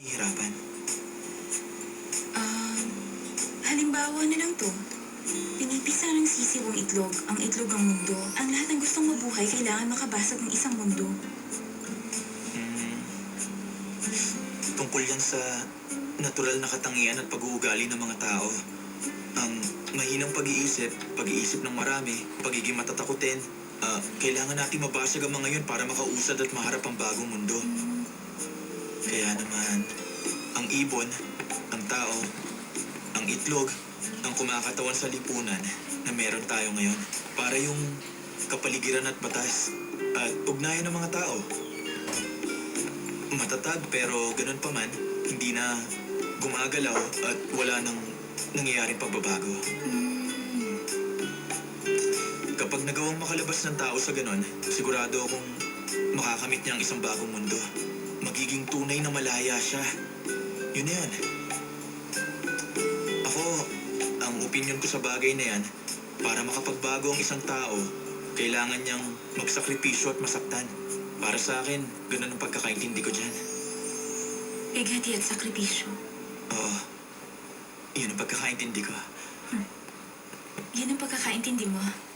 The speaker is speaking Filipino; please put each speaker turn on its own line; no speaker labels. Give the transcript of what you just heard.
Hirapan.
Um, halimbawa na lang to. Pinipisa ng sisiw ang itlog, ang itlog ang mundo. Ang lahat ng gustong mabuhay kailangan makabasag ng isang mundo.
Mm, tungkol yan sa natural na katangian at pag-uugali ng mga tao. Ang mahinang pag-iisip, pag-iisip ng marami, pagiging matatakutin. ah, kailangan natin mabasag ang mga yun para makausad at maharap ang bagong mundo. Kaya naman, ang ibon, ang tao, ang itlog, ang kumakatawan sa lipunan na meron tayo ngayon para yung kapaligiran at batas at ugnayan ng mga tao. Matatag pero ganun pa man, hindi na gumagalaw at wala nang nangyayaring pagbabago. Kapag nagawang makalabas ng tao sa ganun, sigurado akong makakamit niya ang isang bagong mundo. Magiging tunay na malaya siya. Yun na yun. Ako, ang opinion ko sa bagay na yan, para makapagbago ang isang tao, kailangan niyang magsakripisyo at masaktan. Para sa akin, ganun ang pagkakaintindi ko dyan.
Bighati at sakripisyo.
Oo. Yun ang pagkakaintindi ko.
Yan ang pagkakaintindi mo.